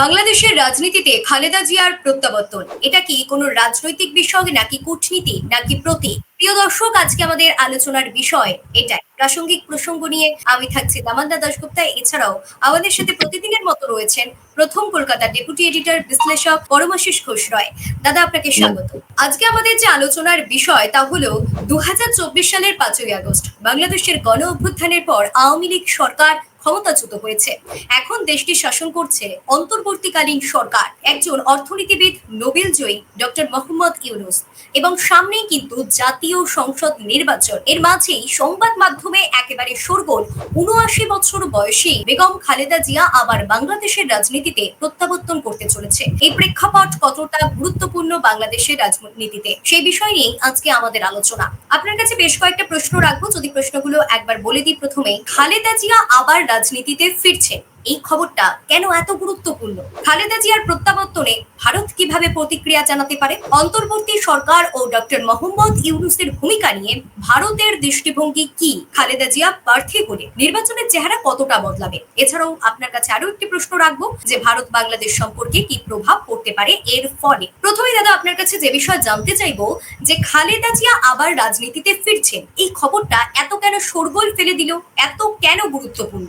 বাংলাদেশের রাজনীতিতে খালেদা জিয়ার প্রত্যাবর্তন। এটা কি কোনো রাজনৈতিক বিষয়, নাকি কূটনীতি, নাকি প্রতীক প্রিয় দর্শক, আজকে আমাদের আলোচনার বিষয় এটাই। প্রাসঙ্গিক প্রসঙ্গ নিয়ে আমি থাকছি দামান্দা দাশগুপ্তা। এছাড়াও আমাদের সাথে প্রতিদিনের মতো রয়েছেন প্রথম কলকাতা ডেপুটি এডিটর, বিশ্লেষক পরমাশিস ঘোষ রয়। দাদা, আপনাকে স্বাগত। আজকে আমাদের যে আলোচনার বিষয়, তা হলো দু হাজার চব্বিশ সালের পাঁচই আগস্ট। বাংলাদেশের গণ অভ্যুত্থানের পর আওয়ামী লীগ সরকার ক্ষমতাচ্যুত হয়েছে। এখন দেশটি শাসন করছে অন্তর্বর্তীকালীন সরকার। একজন অর্থনীতিবিদ নোবেল জয়ী ডক্টর মোহাম্মদ ইউনুস। এবং সামনেই কিন্তু জাতীয় সংসদ নির্বাচন। এর মাঝেই সংবাদ মাধ্যমে একেবারে শোরগোল। উনআশি বছর বয়সী বেগম খালেদা জিয়া আবার বাংলাদেশের রাজনীতিতে প্রত্যাবর্তন করতে চলেছে। এই প্রেক্ষাপট কতটা গুরুত্বপূর্ণ বাংলাদেশের রাজনীতিতে? সেই বিষয় নিয়েই আজকে আমাদের আলোচনা। আপনার কাছে বেশ কয়েকটা প্রশ্ন রাখব। যদি প্রশ্নগুলো একবার বলে দিই প্রথমে, খালেদা জিয়া আবার রাজনীতিতে ফিরছে। এই খবরটা কেন এত গুরুত্বপূর্ণ? খালেদা জিয়ার প্রত্যাবর্তনে ভারত কীভাবে প্রতিক্রিয়া জানাতে পারে? অন্তর্বর্তী সরকার ও ডক্টর মোহাম্মদ ইউনুসের ভূমিকা নিয়ে ভারতের দৃষ্টিভঙ্গি কি? খালেদা জিয়া প্রার্থী হলে নির্বাচনের চেহারা কতটা বদলাবে? এছাড়াও আপনার কাছে আরও একটি প্রশ্ন রাখব, যে ভারত বাংলাদেশ সম্পর্কে কি প্রভাব পড়তে পারে এর ফলে? প্রথমে দাদা আপনার কাছে যে বিষয় জানতে চাইব, যে খালেদা জিয়া আবার রাজনীতিতে ফিরছেন। এই খবরটা এত কেন শোরগোল ফেলে দিল? এত কেন গুরুত্বপূর্ণ?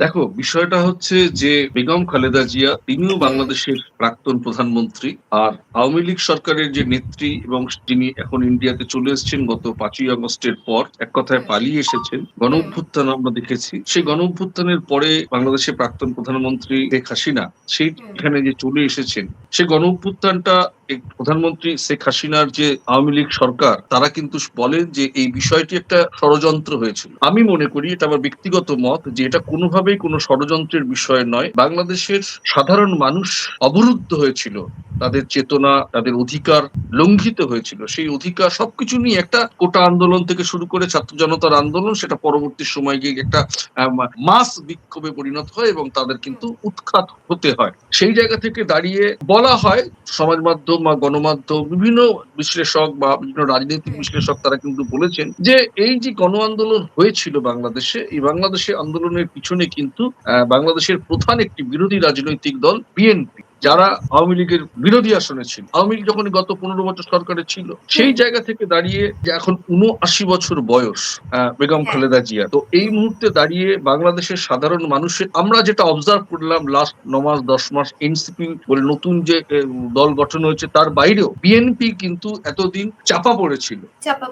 দেখো, বিষয়টা হচ্ছে যে বেগম খালেদা জিয়া, তিনিও বাংলাদেশের প্রাক্তন প্রধানমন্ত্রী আর আওয়ামী লীগ সরকারের যে নেত্রী এবং তিনি এখন ইন্ডিয়াতে চলে এসেছেন গত পাঁচই আগস্টের পর, এক কথায় পালিয়ে এসেছেন। গণ অভ্যুত্থান আমরা দেখেছি। সেই গণ অভ্যুত্থানের পরে বাংলাদেশের প্রাক্তন প্রধানমন্ত্রী শেখ হাসিনা সেইখানে যে চলে এসেছেন, সে গণ অভ্যুত্থানটা প্রধানমন্ত্রী শেখ হাসিনার যে আওয়ামী লীগ সরকার, তারা কিন্তু বলেন যে এই বিষয়টি একটা ষড়যন্ত্র হয়েছিল। আমি মনে করি এটা আমার ব্যক্তিগত মত যে এটা কোনোভাবেই কোনো ষড়যন্ত্রের বিষয় নয়। বাংলাদেশের সাধারণ মানুষ অবরুদ্ধ হয়েছিল। তাদের চেতনা, তাদের অধিকার লঙ্ঘিত হয়েছিল। সেই অধিকার সবকিছু নিয়ে একটা কোটা আন্দোলন থেকে শুরু করে ছাত্র জনতার আন্দোলন, সেটা পরবর্তী সময় গিয়ে একটা মাস বিক্ষোভে পরিণত হয় এবং তাদের কিন্তু উৎখাত হতে হয়। সেই জায়গা থেকে দাঁড়িয়ে বলা হয়, সমাজ মাধ্যম বা গণমাধ্যম, বিভিন্ন বিশ্লেষক বা বিভিন্ন রাজনৈতিক বিশ্লেষক তারা কিন্তু বলেছেন যে, এই যে গণ আন্দোলন হয়েছিল বাংলাদেশে, এই বাংলাদেশে আন্দোলনের পিছনে কিন্তু বাংলাদেশের প্রধান একটি বিরোধী রাজনৈতিক দল বিএনপি। যারা আওয়ামী লীগের বিরোধী আসনে ছিল আওয়ামী লীগ যখন গত পনেরো বছর সরকারে ছিল সেই জায়গা থেকে দাঁড়িয়ে যে এখন উনআশি বছর বয়স বেগম হ্যাঁ। খালেদা জিয়া তো এই মুহূর্তে দাঁড়িয়ে বাংলাদেশের সাধারণ মানুষের আমরা যেটা অবজার্ভ করলাম লাস্ট ন মাস দশ মাস এনসিপি বলে নতুন যে দল গঠন হয়েছে তার বাইরেও বিএনপি কিন্তু এতদিন চাপা পড়েছিল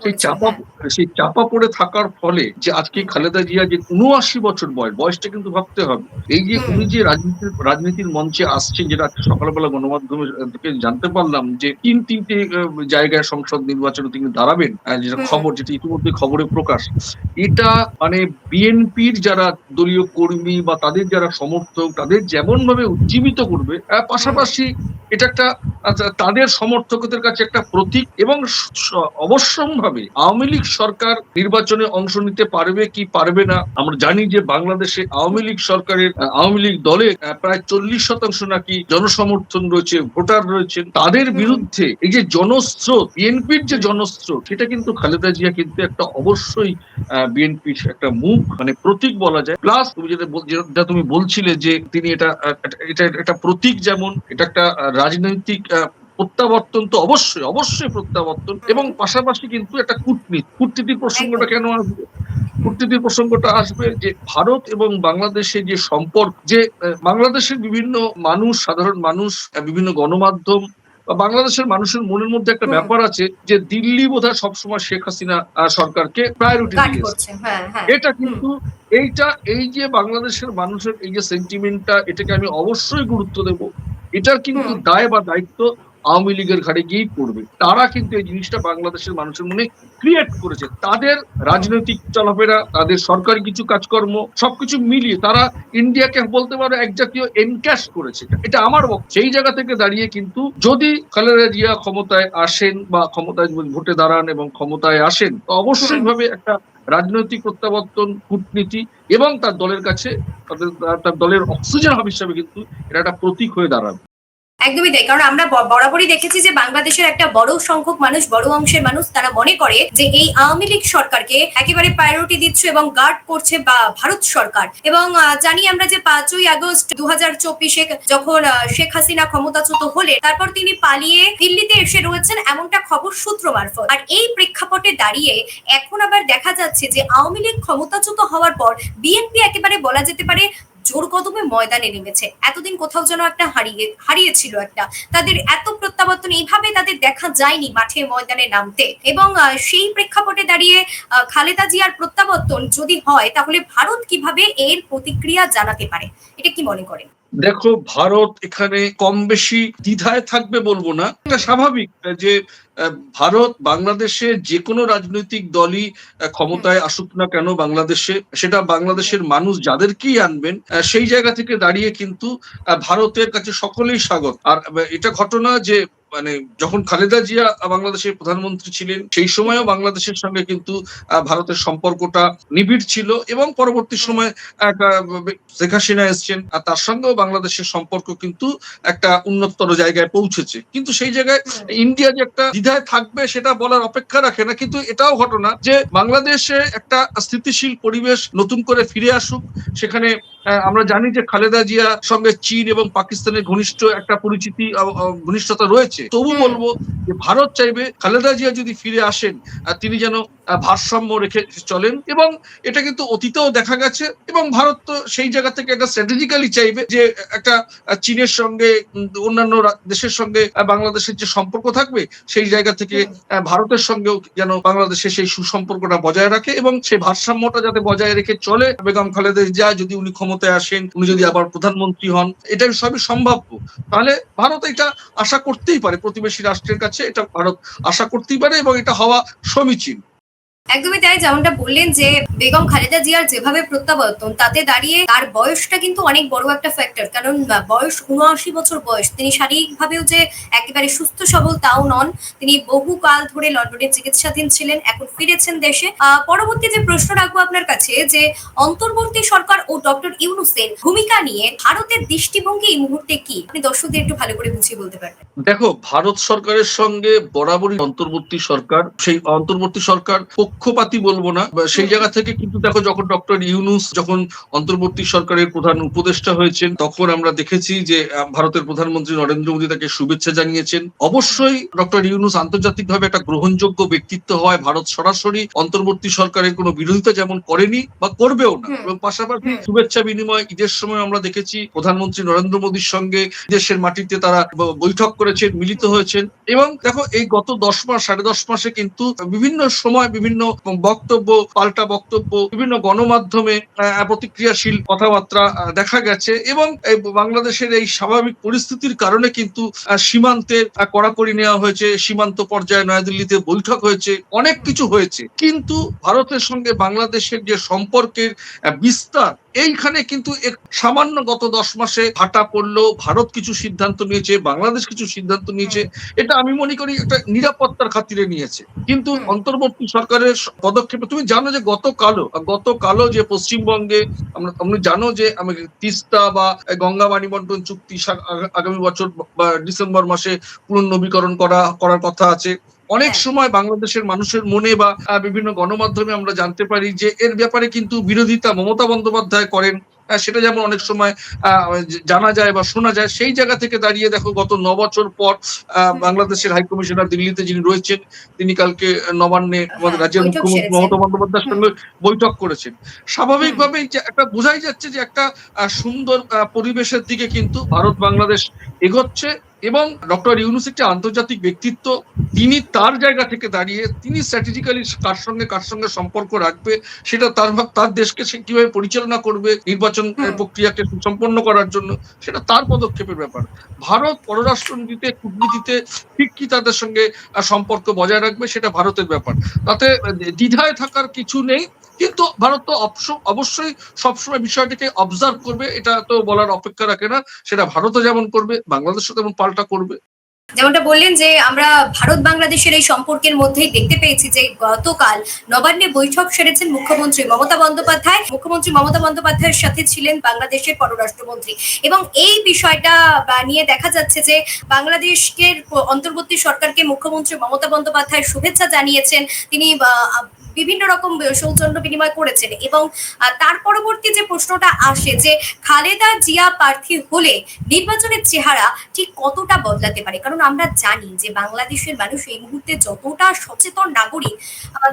সেই চাপা হ্যাঁ। সেই চাপা পড়ে থাকার ফলে যে আজকে খালেদা জিয়া যে উনআশি বছর বয়স বয়সটা কিন্তু ভাবতে হবে এই যে উনি যে রাজনীতির রাজনীতির মঞ্চে আসছেন যেটা সকালবেলা গণমাধ্যমে থেকে জানতে পারলাম যে তিন তিনটে জায়গায় সংসদ নির্বাচনে তিনি দাঁড়াবেন যেটা খবর যেটা ইতিমধ্যে খবরে প্রকাশ। এটা মানে বিএনপির যারা দলীয় কর্মী বা তাদের যারা সমর্থক তাদের যেমন ভাবে উজ্জীবিত করবে পাশাপাশি এটা একটা আচ্ছা, তাদের সমর্থকদের কাছে একটা প্রতীক এবং স- অবশ্যম্ভাবে আওয়ামী লীগ সরকার নির্বাচনে অংশ নিতে পারবে কি পারবে না আমরা জানি যে বাংলাদেশে আওয়ামী লীগ সরকারের আওয়ামী লীগ দলের আহ, প্রায় চল্লিশ শতাংশ নাকি জনসমর্থন রয়েছে ভোটার রয়েছেন তাদের বিরুদ্ধে এই যে জনস্রোত বিএনপির যে জনস্রোত সেটা কিন্তু খালেদা জিয়া কিন্তু একটা অবশ্যই বিএনপির একটা মুখ মানে প্রতীক বলা যায়। প্লাস তুমি যেটা যেটা তুমি বলছিলে যে তিনি এটা এটা- একটা প্রতীক যেমন এটা একটা রাজনৈতিক প্রত্যাবর্তন তো অবশ্যই অবশ্যই প্রত্যাবর্তন। এবং পাশাপাশি কিন্তু একটা কূটনীতি কূটনীতির প্রসঙ্গটা কেন আসবে? কূটনীতির প্রসঙ্গটা আসবে যে ভারত এবং বাংলাদেশের যে সম্পর্ক যে বাংলাদেশের বিভিন্ন মানুষ সাধারণ মানুষ বিভিন্ন গণমাধ্যম বা বাংলাদেশের মানুষের মনের মধ্যে একটা ব্যাপার আছে যে দিল্লি বোধহয় সবসময় শেখ হাসিনা সরকারকে প্রায়োরিটি দিয়েছে। হ্যাঁ হ্যাঁ। এটা কিন্তু এইটা এই যে বাংলাদেশের মানুষের এই যে সেন্টিমেন্টটা এটাকে আমি অবশ্যই গুরুত্ব দেব। এটার কিন্তু দায় বা দায়িত্ব আওয়ামী লীগের ঘাড়ে গিয়েই পড়বে। তারা কিন্তু এই জিনিসটা বাংলাদেশের মানুষের মনে ক্রিয়েট করেছে। তাদের রাজনৈতিক চলাফেরা, তাদের সরকারি কিছু কাজকর্ম, সবকিছু মিলিয়ে তারা ইন্ডিয়াকে বলতে পারো এক জাতীয় এনক্যাশ করেছে। এটা আমার সেই জায়গা থেকে দাঁড়িয়ে কিন্তু যদি খালেদা জিয়া ক্ষমতায় আসেন বা ক্ষমতায় ভোটে দাঁড়ান এবং ক্ষমতায় আসেন, তো অবশ্যই ভাবে একটা রাজনৈতিক প্রত্যাবর্তন, কূটনীতি এবং তার দলের কাছে, তাদের, তার দলের অক্সিজেন হাব হিসাবে কিন্তু এটা একটা প্রতীক হয়ে দাঁড়াবে। একদমই তাই। কারণ আমরা বরাবরই দেখেছি যে বাংলাদেশের একটা বড় সংখ্যক মানুষ, বড় অংশের মানুষ তারা মনে করে যে এই আওয়ামী লীগ সরকারকে একেবারে প্রায়োরিটি দিচ্ছে এবং গার্ড করছে বা ভারত সরকার। এবং জানি আমরা যে পাঁচই আগস্ট দু হাজার চব্বিশে যখন শেখ হাসিনা ক্ষমতাচ্যুত হলে তারপর তিনি পালিয়ে দিল্লিতে এসে রয়েছেন এমনটা খবর সূত্র মারফত। আর এই প্রেক্ষাপটে দাঁড়িয়ে এখন আবার দেখা যাচ্ছে যে আওয়ামী লীগ ক্ষমতাচ্যুত হওয়ার পর বিএনপি একেবারে বলা যেতে পারে জোর কদমে ময়দানে নেমেছে। এতদিন কোথাও যেন একটা হারিয়ে, হারিয়েছিল একটা। তাদের এত প্রত্যাবর্তন এইভাবে তাদের দেখা যায়নি মাঠে ময়দানে নামতে। এবং সেই প্রেক্ষাপটে দাঁড়িয়ে খালেদা জিয়ার প্রত্যাবর্তন যদি হয়, তাহলে ভারত কীভাবে এর প্রতিক্রিয়া জানাতে পারে? এটা কি মনে করেন? দেখো, ভারত এখানে কম বেশি দ্বিধায় থাকবে বলব না। এটা স্বাভাবিক যে ভারত বাংলাদেশে যে কোনো রাজনৈতিক দলই ক্ষমতায় আসুক না কেন বাংলাদেশে, সেটা বাংলাদেশের মানুষ যাদেরকেই আনবেন সেই জায়গা থেকে দাঁড়িয়ে কিন্তু ভারতের কাছে সকলেই স্বাগত। আর এটা ঘটনা যে মানে যখন খালেদা জিয়া বাংলাদেশের প্রধানমন্ত্রী ছিলেন, সেই সময়ও বাংলাদেশের সঙ্গে কিন্তু ভারতের সম্পর্কটা নিবিড় ছিল এবং পরবর্তী সময় শেখ হাসিনা এসছেন, আর তার সঙ্গেও বাংলাদেশের সম্পর্ক কিন্তু একটা উন্নততর জায়গায় পৌঁছেছে। কিন্তু সেই জায়গায় ইন্ডিয়া যে একটা দ্বিধায় থাকবে সেটা বলার অপেক্ষা রাখে না। কিন্তু এটাও ঘটনা যে বাংলাদেশে একটা স্থিতিশীল পরিবেশ নতুন করে ফিরে আসুক, সেখানে আমরা জানি যে খালেদা জিয়া সঙ্গে চীন এবং পাকিস্তানের ঘনিষ্ঠ একটা পরিচিতি ঘনিষ্ঠতা রয়েছে। তবু বলব যে ভারত চাইবে খালেদা জিয়া যদি ফিরে আসেন তিনি যেন ভারসাম্য রেখে চলেন এবং এটা কিন্তু অতীতেও দেখা গেছে এবং ভারত তো সেই জায়গা থেকে একটা স্ট্র্যাটেজিক্যালি চাইবে যে একটা চীনের সঙ্গে অন্যান্য দেশের সঙ্গে বাংলাদেশের যে সম্পর্ক থাকবে সেই জায়গা থেকে ভারতের সঙ্গেও যেন বাংলাদেশে সেই সুসম্পর্কটা বজায় রাখে এবং সেই ভারসাম্যটা যাতে বজায় রেখে চলে। বেগম খালেদা জিয়া যদি উনি ক্ষমতায় আসেন, উনি যদি আবার প্রধানমন্ত্রী হন, এটা সবই সম্ভাব্য। তাহলে ভারত এটা আশা করতেই পারে, প্রতিবেশী রাষ্ট্রের কাছে এটা ভারত আশা করতেই পারে এবং এটা হওয়া সমীচীন। একদমই তাই, যেমনটা বললেন যে বেগম খালেদা জিয়ার যেভাবে প্রত্যাবর্তন, তাতে দাঁড়িয়ে তার বয়সটা কিন্তু অনেক বড় একটা ফ্যাক্টর কারণ বয়স উনআশি বছর বয়স, তিনি শারীরিকভাবেও যে একেবারে সুস্থ সবল তাও নন, তিনি বহু কাল ধরে লন্ডনে চিকিৎসাধীন ছিলেন, এখন ফিরেছেন দেশে। পরবর্তী যে প্রশ্ন রাখব আপনার কাছে, যে অন্তর্বর্তী সরকার ও ডক্টর ইউনুসের ভূমিকা নিয়ে ভারতের দৃষ্টিভঙ্গি এই মুহূর্তে কি? আপনি দর্শকদের একটু ভালো করে বুঝিয়ে বলতে পারবেন। দেখো, ভারত সরকারের সঙ্গে বরাবরই অন্তর্বর্তী সরকার, সেই অন্তর্বর্তী সরকার পক্ষপাতী বলব না সেই জায়গা থেকে কিন্তু দেখো যখন ডক্টর ইউনুস যখন অন্তর্বর্তী সরকারের প্রধান উপদেষ্টা হয়েছেন তখন আমরা দেখেছি যে ভারতের প্রধানমন্ত্রী নরেন্দ্র মোদী তাকে শুভেচ্ছা জানিয়েছেন। অবশ্যই ডক্টর ইউনুস আন্তর্জাতিকভাবে একটা গ্রহণযোগ্য ব্যক্তিত্ব হয় ভারত সরাসরি অন্তর্বর্তী সরকারের কোনো বিরোধিতা যেমন করেনি বা করবেও না। এবং পাশাপাশি শুভেচ্ছা বিনিময় ঈদের সময় আমরা দেখেছি প্রধানমন্ত্রী নরেন্দ্র মোদীর সঙ্গে দেশের মাটিতে তারা বৈঠক করেছেন মিলিত হয়েছেন। এবং দেখো এই গত দশ মাস সাড়ে দশ মাসে কিন্তু বিভিন্ন সময় বিভিন্ন বক্তব্য, পাল্টা বক্তব্য, বিভিন্ন গণমাধ্যমে প্রতিক্রিয়াশীল কথাবার্তা দেখা গেছে এবং বাংলাদেশের এই স্বাভাবিক পরিস্থিতির কারণে কিন্তু সীমান্তের কড়াকড়ি নেওয়া হয়েছে, সীমান্ত পর্যায়ে নয়াদিল্লিতে বৈঠক হয়েছে, অনেক কিছু হয়েছে। কিন্তু ভারতের সঙ্গে বাংলাদেশের যে সম্পর্কের বিস্তার এইখানে কিন্তু এক সামান্য গত দশ মাসে ভাটা পড়ল ভারত কিছু সিদ্ধান্ত নিয়েছে বাংলাদেশ কিছু সিদ্ধান্ত নিয়েছে এটা আমি মনে করি একটা নিরাপত্তার খাতিরে নিয়েছে। কিন্তু অন্তর্বর্তী সরকারের পদক্ষেপে তুমি জানো যে গতকালও গতকালও যে পশ্চিমবঙ্গে আমরা তুমি জানো যে আমি তিস্তা বা গঙ্গা বাণী বন্টন চুক্তি আগামী বছর বা ডিসেম্বর মাসে পুনর্নবীকরণ করা করার কথা আছে। অনেক হ্যাঁ। সময় বাংলাদেশের মানুষের মনে বা বিভিন্ন গণমাধ্যমে আমরা জানতে পারি যে এর ব্যাপারে কিন্তু বিরোধিতা মমতা বন্দ্যোপাধ্যায় করেন সেটা যেমন অনেক সময় আহ, জানা যায় বা শোনা যায় সেই জায়গা থেকে দাঁড়িয়ে দেখো গত ন বছর পর বাংলাদেশের হাই কমিশনার দিল্লিতে যিনি রয়েছেন তিনি কালকে নবান্নে আমাদের হ্যাঁ, রাজ্যের মুখ্যমন্ত্রী মমতা বন্দ্যোপাধ্যায়ের সঙ্গে বৈঠক করেছেন। স্বাভাবিকভাবেই একটা বোঝাই যাচ্ছে যে একটা সুন্দর পরিবেশের দিকে কিন্তু ভারত বাংলাদেশ এগোচ্ছে এবং ডক্টর ইউনুস একটি আন্তর্জাতিক ব্যক্তিত্ব তিনি তার জায়গা থেকে দাঁড়িয়ে তিনি স্ট্র্যাটেজিক্যালি কার সঙ্গে কার সঙ্গে সম্পর্ক রাখবে সেটা তার তার দেশকে সে কীভাবে পরিচালনা করবে নির্বাচন হুম। প্রক্রিয়াকে সুসম্পন্ন করার জন্য সেটা তার পদক্ষেপের ব্যাপার। ভারত পররাষ্ট্রনীতিতে কূটনীতিতে ঠিক কি তাদের সঙ্গে সম্পর্ক বজায় রাখবে সেটা ভারতের ব্যাপার। তাতে দ্বিধায় থাকার কিছু নেই কিন্তু ভারত তো অবশ্য- অবশ্যই সবসময় বিষয়টিকে অবজার্ভ করবে এটা তো বলার অপেক্ষা রাখে না। সেটা ভারতও যেমন করবে বাংলাদেশও তেমন পাল্টা করবে। যেমনটা বললেন যে আমরা ভারত বাংলাদেশের এই সম্পর্কের মধ্যেই দেখতে পেয়েছি যে গতকাল নবান্নে বৈঠক সেরেছেন মুখ্যমন্ত্রী মমতা বন্দ্যোপাধ্যায়। মুখ্যমন্ত্রী মমতা বন্দ্যোপাধ্যায়ের সাথে ছিলেন বাংলাদেশের পররাষ্ট্রমন্ত্রী। এবং এই বিষয়টা নিয়ে দেখা যাচ্ছে যে বাংলাদেশকে অন্তর্বর্তী সরকারকে মুখ্যমন্ত্রী মমতা বন্দ্যোপাধ্যায় শুভেচ্ছা জানিয়েছেন। তিনি বিভিন্ন রকম সৌজন্য বিনিময় করেছেন এবং তার পরবর্তী যে প্রশ্নটা আসে যে খালেদা জিয়া প্রার্থী হলে নির্বাচনের চেহারা ঠিক কতটা বদলাতে পারে? কারণ আমরা জানি যে বাংলাদেশের মানুষ এই মুহূর্তে যতটা সচেতন নাগরিক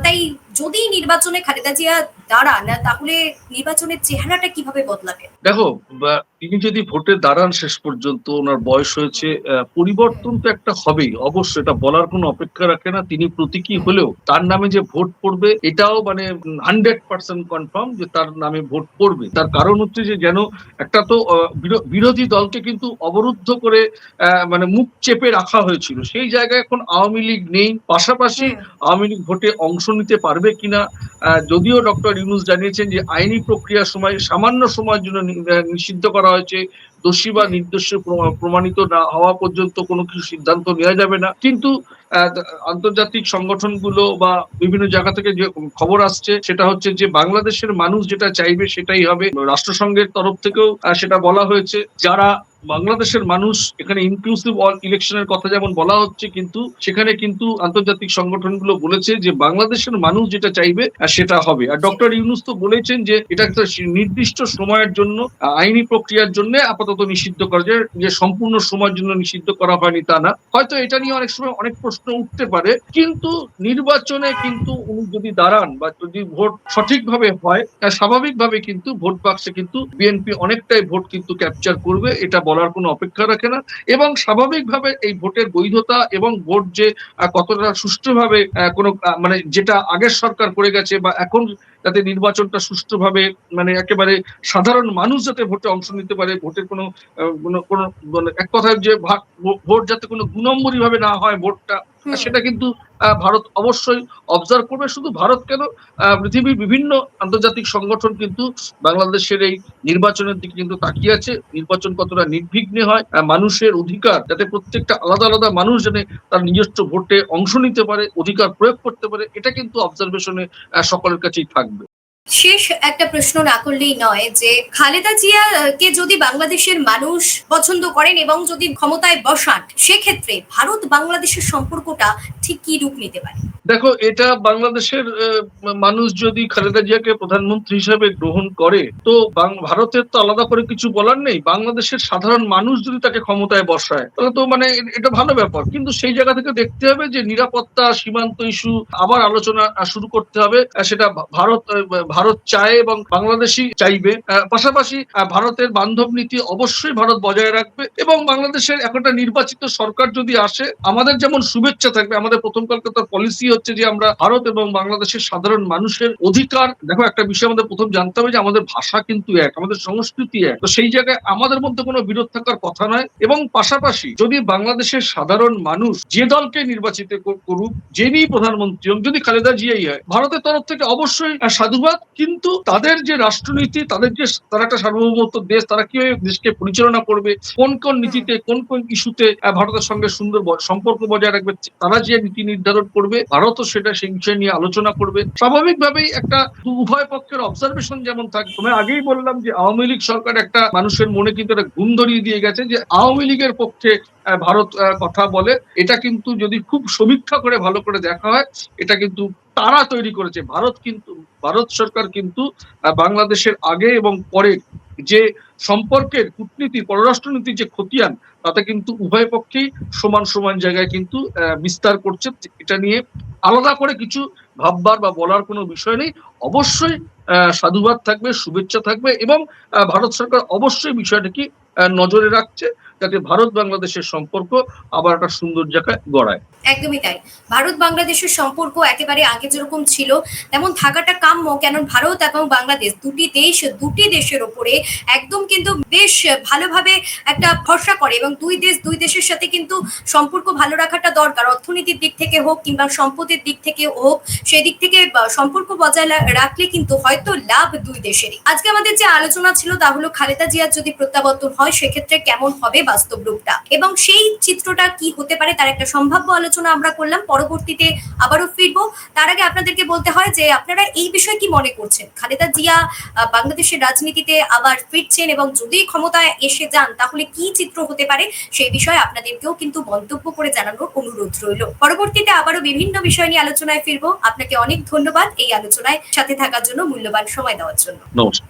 তাই যদি নির্বাচনে খালেদা জিয়া দাঁড়ান, তাহলে নির্বাচনের চেহারাটা কীভাবে বদলাবে? দেখো তিনি যদি ভোটে দাঁড়ান শেষ পর্যন্ত ওনার বয়স হয়েছে পরিবর্তন তো একটা হবেই। অবশ্যই এটা বলার কোনো অপেক্ষা রাখে না। তিনি প্রতীকী হলেও তার নামে যে ভোট পড়বে এটাও মানে হান্ড্রেড পার্সেন্ট কনফার্ম যে তার নামে ভোট পড়বে। তার কারণ হচ্ছে যে যেন একটা তো বিরোধী দলকে কিন্তু অবরুদ্ধ করে মানে মুখ চেপে রাখা হয়েছিল। সেই জায়গায় এখন আওয়ামী লীগ নেই। পাশাপাশি আওয়ামী লীগ ভোটে অংশ নিতে পারবে কিনা যদিও ডক্টর ইউনুস জানিয়েছেন যে আইনি প্রক্রিয়ার সময় সামান্য সময়ের জন্য নিষিদ্ধ করা হয়েছে দোষী বা নির্দোষ প্রমা- প্রমাণিত না হওয়া পর্যন্ত কোনো কিছু সিদ্ধান্ত নেওয়া যাবে না। কিন্তু আন্তর্জাতিক সংগঠনগুলো বা বিভিন্ন জায়গা থেকে যে খবর আসছে, সেটা হচ্ছে যে বাংলাদেশের মানুষ যেটা চাইবে সেটাই হবে। রাষ্ট্রসংঘের তরফ থেকেও সেটা বলা হয়েছে। যারা বাংলাদেশের মানুষ এখানে ইনক্লুসিভ অল ইলেকশনের কথা যেমন বলা হচ্ছে, কিন্তু সেখানে কিন্তু আন্তর্জাতিক সংগঠনগুলো বলেছে যে বাংলাদেশের মানুষ যেটা চাইবে সেটা হবে। আর ডক্টর ইউনুস তো বলেছেন যে এটা একটা নির্দিষ্ট সময়ের জন্য আইনি প্রক্রিয়ার জন্য আপাতত নিষিদ্ধ করা, যে যে সম্পূর্ণ সময়ের জন্য নিষিদ্ধ করা হয়নি তা না। হয়তো এটা নিয়ে অনেক সময় অনেক প্রশ্ন উঠতে পারে, কিন্তু নির্বাচনে কিন্তু উনি যদি দাঁড়ান বা যদি ভোট সঠিকভাবে হয় স্বাভাবিকভাবে কিন্তু ভোট বাক্সে কিন্তু বিএনপি অনেকটাই ভোট কিন্তু ক্যাপচার করবে, এটা বলার কোনো অপেক্ষা রাখে না। এবং স্বাভাবিকভাবে এই ভোটের বৈধতা এবং ভোট যে কতটা সুষ্ঠুভাবে কোনো মানে যেটা আগের সরকার করে গেছে বা এখন যাতে নির্বাচনটা সুষ্ঠুভাবে মানে একেবারে সাধারণ মানুষ যাতে ভোটে অংশ নিতে পারে ভোটের কোনো কোনো মানে এক কথায় যে ভোট যাতে কোনো গুণম্বরী ভাবে না হয় ভোটটা। সেটা কিন্তু ভারত অবশ্যই অবজার্ভ করবে। শুধু ভারত কেন পৃথিবীর বিভিন্ন আন্তর্জাতিক সংগঠন কিন্তু বাংলাদেশের এই নির্বাচনের দিকে কিন্তু তাকিয়ে আছে। নির্বাচন কতটা নির্বিঘ্নে হয় মানুষের অধিকার যাতে প্রত্যেকটা আলাদা আলাদা মানুষ যেন তার নিজস্ব ভোটে অংশ নিতে পারে অধিকার প্রয়োগ করতে পারে এটা কিন্তু অবজারভেশনে সকলের কাছেই থাকবে। শেষ একটা প্রশ্ন না করলেই নয় যে খালেদা জিয়া কে যদি বাংলাদেশের মানুষ পছন্দ করেন এবং যদি ক্ষমতায় বসান, সেক্ষেত্রে ভারত বাংলাদেশের সম্পর্কটা ঠিক কি রূপ নিতে পারে? দেখো, এটা বাংলাদেশের মানুষ যদি খালেদা জিয়াকে প্রধানমন্ত্রী হিসেবে গ্রহণ করে, তো ভারতের তো আলাদা করে কিছু বলার নেই। বাংলাদেশের সাধারণ মানুষ যদি তাকে ক্ষমতায় বসায়, তাহলে তো মানে এটা ভালো ব্যাপার। কিন্তু সেই জায়গা থেকে দেখতে হবে যে নিরাপত্তা সীমান্ত ইস্যু আবার আলোচনা শুরু করতে হবে সেটা ভারত ভারত চায় এবং বাংলাদেশই চাইবে। পাশাপাশি ভারতের বান্ধব নীতি অবশ্যই ভারত বজায় রাখবে এবং বাংলাদেশের একটা নির্বাচিত সরকার যদি আসে, আমাদের যেমন শুভেচ্ছা থাকবে, আমাদের প্রথম কলকাতার পলিসি হচ্ছে যে আমরা ভারত এবং বাংলাদেশের সাধারণ মানুষের অধিকার। দেখো, একটা বিষয় আমাদের প্রথম জানতে হবে যে আমাদের ভাষা কিন্তু এক, আমাদের সংস্কৃতি এক। তো সেই জায়গায় আমাদের মধ্যে কোনো বিরোধ থাকার কথা নয়। এবং পাশাপাশি যদি বাংলাদেশের সাধারণ মানুষ যে দলকে নির্বাচিত করুক, যিনি প্রধানমন্ত্রী হোক, যদি খালেদা জিয়াই হয়, ভারতের তরফ থেকে অবশ্যই সাধুবাদ। কিন্তু তাদের যে রাষ্ট্রনীতি, তাদের যে তারা একটা সার্বভৌমত্ব দেশ, তারা কীভাবে দেশকে পরিচালনা করবে, কোন কোন নীতিতে, কোন কোন ইস্যুতে ভারতের সঙ্গে সুন্দর সম্পর্ক বজায় রাখবে, তারা যে নীতি নির্ধারণ করবে ভারতও সেটা সেই নিয়ে আলোচনা করবে। স্বাভাবিকভাবেই একটা উভয় পক্ষের অবজারভেশন যেমন থাকবে। আগেই বললাম যে আওয়ামী লীগ সরকার একটা মানুষের মনে কিন্তু একটা গুণ ধরিয়ে দিয়ে গেছে যে আওয়ামী লীগের পক্ষে ভারত কথা বলে, এটা কিন্তু যদি খুব সমীক্ষা করে ভালো করে দেখা হয়, এটা কিন্তু তারা তৈরি করেছে। ভারত কিন্তু, ভারত সরকার কিন্তু বাংলাদেশের আগে এবং পরে যে সম্পর্কের কূটনীতি, পররাষ্ট্রনীতির যে খতিয়ান, তাতে কিন্তু উভয় পক্ষেই সমান সমান জায়গায় কিন্তু বিস্তার করছে। এটা নিয়ে আলাদা করে কিছু ভাববার বা বলার কোনো বিষয় নেই। অবশ্যই সাধুবাদ থাকবে, শুভেচ্ছা থাকবে এবং ভারত সরকার অবশ্যই বিষয়টাকে নজরে রাখছে। যাতে ভারত বাংলাদেশের সম্পর্ক আবার একটা সুন্দর জায়গায় গড়ায়। একদমই তাই। ভারত বাংলাদেশের সম্পর্ক একেবারে আগে যেরকম ছিল, তেমন থাকাটা কাম্য কেন ভারত এবং বাংলাদেশ দুটি দেশ, দুটি দেশের ওপরে একদম কিন্তু বেশ ভালোভাবে একটা ভরসা করে এবং দুই দেশ, দুই দেশের সাথে কিন্তু সম্পর্ক ভালো রাখাটা দরকার। অর্থনীতির দিক থেকে হোক কিংবা সম্পদের দিক থেকে হোক সেই দিক থেকে সম্পর্ক বজায় রাখলে কিন্তু হয়তো লাভ দুই দেশেরই। আজকে আমাদের যে আলোচনা ছিল তা হলো খালেদা জিয়ার যদি প্রত্যাবর্তন হয়, সেক্ষেত্রে কেমন হবে বাস্তব রূপটা। এবং সেই চিত্রটা কি হতে পারে তার একটা সম্ভাব্য আলোচনা আমরা করলাম। পরবর্তীতে আবারও ফিরবো। তার আগে আপনাদেরকে বলতে হয় যে আপনারা এই বিষয়ে কি মনে করছেন? খালেদা জিয়া বাংলাদেশের রাজনীতিতে আবার ফিরছেন এবং যদি ক্ষমতায় এসে যান, তাহলে কি চিত্র হতে পারে? সেই বিষয়ে আপনাদেরকেও কিন্তু মন্তব্য করে জানানোর অনুরোধ রইল। পরবর্তীতে আবারও বিভিন্ন বিষয় নিয়ে আলোচনায় ফিরবো। আপনাকে অনেক ধন্যবাদ এই আলোচনায় সাথে থাকার জন্য, মূল্যবান সময় দেওয়ার জন্য। নমস্কার।